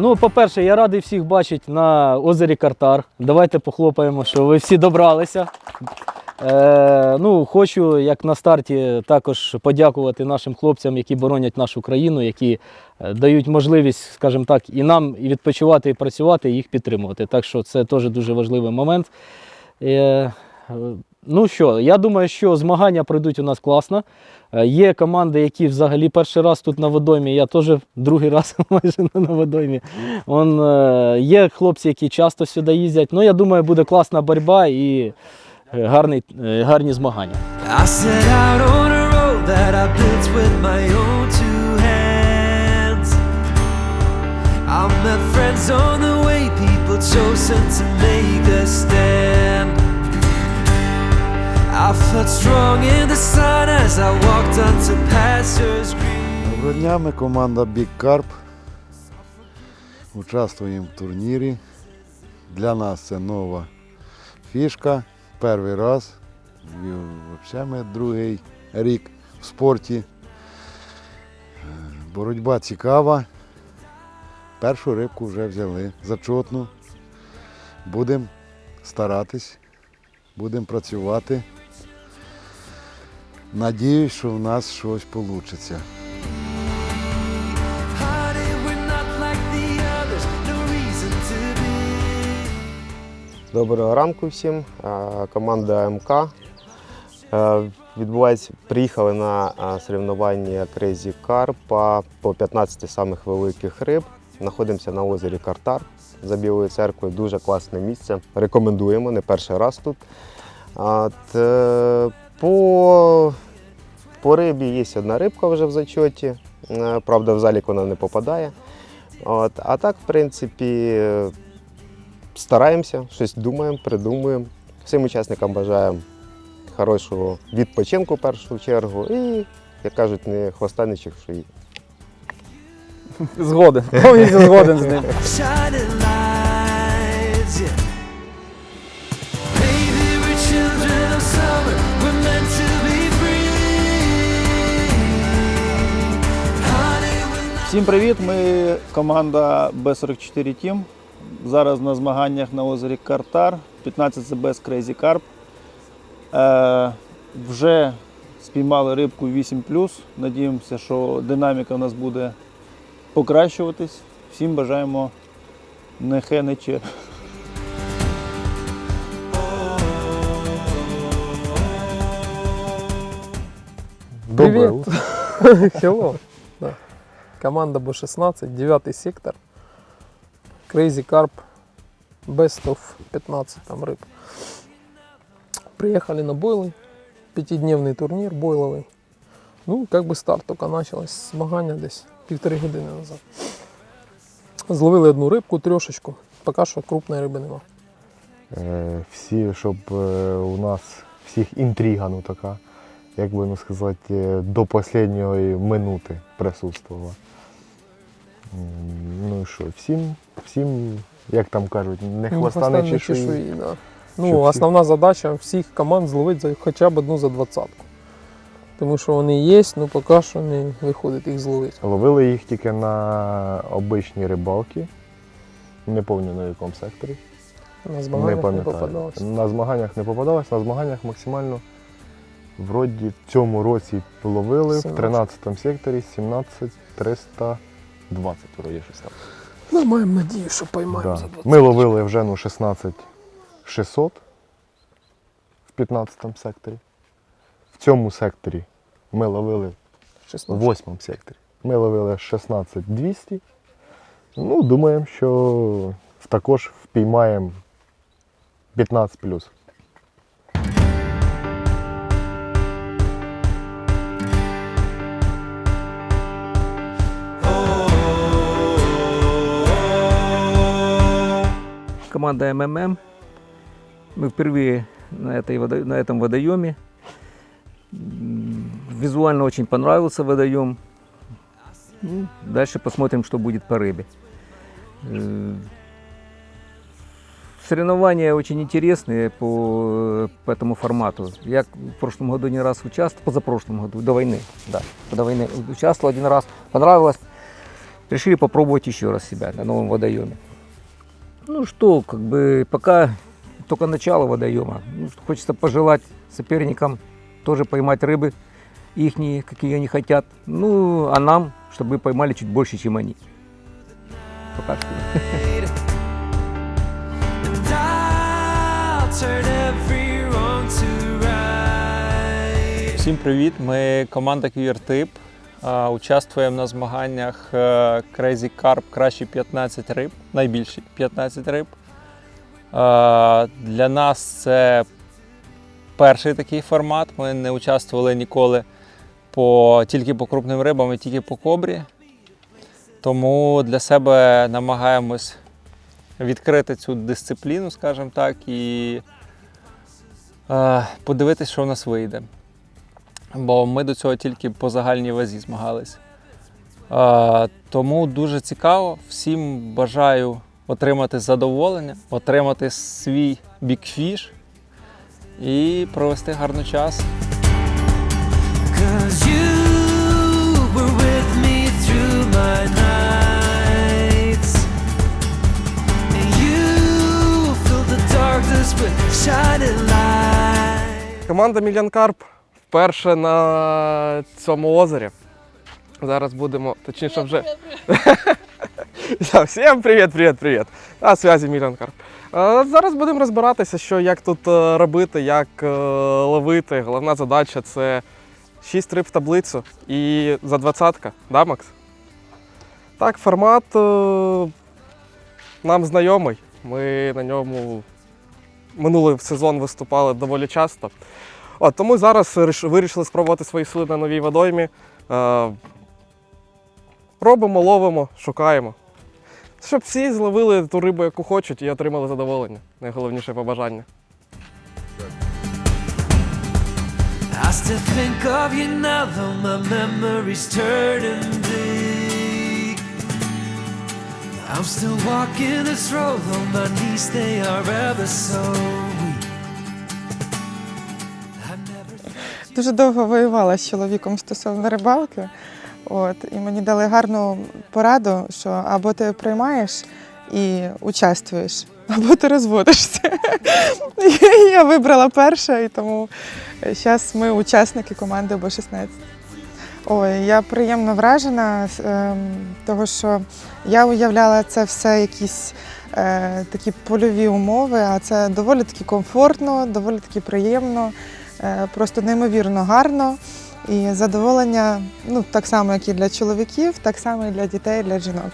Ну, по-перше, я радий всіх бачити на озері Картар. Давайте похлопаємо, що ви всі добралися. Е, ну, хочу, як на старті, також подякувати нашим хлопцям, які боронять нашу країну, які е, дають можливість, скажімо так, і нам і відпочивати, і працювати, і їх підтримувати. Так що це теж дуже важливий момент. Е, ну що, я думаю, що змагання пройдуть у нас класно. Е, Є команди, які взагалі перший раз тут на водоймі, я теж другий раз майже на водоймі. Он, е, є хлопці, які часто сюди їздять. Ну, я думаю, буде класна боротьба і е, гарний, гарні змагання. I met friends on the way, people chosen to make a stand. Доброго дня, ми команда Big Carp. Участвуємо в турнірі. Для нас це нова фішка. Перший раз. Взагалі ми другий рік в спорті. Е, Боротьба цікава. Першу рибку вже взяли зачетну. Будемо старатись, будемо працювати. Надіюсь, що в нас щось вийде. Доброго ранку всім. Команда МК. Відбувається, приїхали на соревнування Crazy Carp по 15 самих великих риб. Знаходимося на озері Картар за Білою церквою. Дуже класне місце. Рекомендуємо, не перший раз тут. От, по, по рибі є одна рибка вже в зачоті. Е, Правда, в залік вона не попадає. От, а так, в принципі, стараємося, щось думаємо, придумуємо. Всім учасникам бажаємо хорошого відпочинку в першу чергу і, як кажуть, не хвоста, не шиї. Згоден, повністю згоден з ним. Всім привіт! Ми команда B44 Team. Зараз на змаганнях на озері Картар, 15 CBS Crazy Carp. Е, вже спіймали рибку 8 Надіємося, що динаміка у нас буде покращуватись. Всім бажаємо не хе, не че. Привет. Hello. Да. Команда Б-16, 9 сектор. Crazy Carp. Best of 15 там рыб. Приехали на бойлы. Пятидневный турнір бойловий. Ну, как бы старт только началось. Змагання десь півтори години назад. Зловили одну рибку, трьошечку. Поки що крупної риби нема. Е, всі, щоб е, у нас всіх інтрига, ну така, як би сказати, до останньої минути присутствувала. Ну і що, всім, всім, як там кажуть, не хвоста, не не чешуї. чешуї, да. Ну, основна задача всіх команд зловити хоча б одну за двадцятку. Тому що вони є, ну поки що не виходить їх зловити. Ловили їх тільки на обичній рибалки. Не пам'ятаю на якому секторі. На змаганнях не, пам'ятаю. попадалось. На змаганнях не попадалось, на змаганнях максимально вроді в цьому році ловили в 17. 13 секторі 17 320 вроді щось там. Ну, маємо надію, що поймаємо Да. за 20. Ми ловили вже ну, 16 600 в 15 секторі. В цьому секторі ми ловили в 8 секторі. Ми ловили 16 200. Ну, думаємо, що також впіймаємо 15 плюс. команда МММ. Мы впервые на, этой, водо- на этом водоеме. М, Визуально очень понравился водоем. Ну, дальше посмотрим, что будет по рыбе. Э, Соревнования очень интересные по, по этому формату. Я в прошлом году не раз участвовал, позапрошлом году, до войны, да, до войны участвовал один раз, понравилось. решили попробовать еще раз себя на новом водоеме. Ну что, как бы пока только начало водоема. Ну, что хочется пожелать соперникам тоже поймать рыбы, ихние, какие они хотят. Ну, а нам, чтобы поймали чуть больше, чем они. Пока что. And I'll turn every wrong to right. Всім привіт! Ми команда QRTIP. Участвуємо на змаганнях е, Crazy Carp кращі 15 риб, найбільші 15 риб. Для нас це перший такий формат. Ми не участвували ніколи по, тільки по крупним рибам і тільки по кобрі. Тому для себе намагаємось відкрити цю дисципліну, скажімо так, і е, подивитись, що в нас вийде бо ми до цього тільки по загальній вазі змагались. Е, тому дуже цікаво. Всім бажаю отримати задоволення, отримати свій бікфіш і провести гарний час. Команда Мільян Карп вперше на цьому озері. Зараз будемо, точніше вже. Всім привіт, привіт, привіт. На зв'язі Мільян Карп. Е, Зараз будемо розбиратися, що як тут е, робити, як е, ловити. Головна задача це 6 риб в таблицю і за двадцятка, да, Макс? Так, формат е, нам знайомий. Ми на ньому минулий сезон виступали доволі часто. От, тому зараз вирішили спробувати свої сили на новій водоймі. Е, робимо, ловимо, шукаємо. Щоб всі зловили ту рибу, яку хочуть, і отримали задоволення. Найголовніше побажання. I still think of you now, though my memories turning bleak. I'm still walking this road, though my knees they are ever so Дуже довго воювала з чоловіком стосовно рибалки. От, і мені дали гарну пораду, що або ти приймаєш і участвуєш, або ти розводишся. Я вибрала перше, і тому зараз ми учасники команди ОБ-16. Ой, я приємно вражена, ем, того що я уявляла це все якісь е, такі польові умови, а це доволі таки комфортно, доволі таки приємно, просто неймовірно гарно. І задоволення, ну так само, як і для чоловіків, так само і для дітей, для жінок.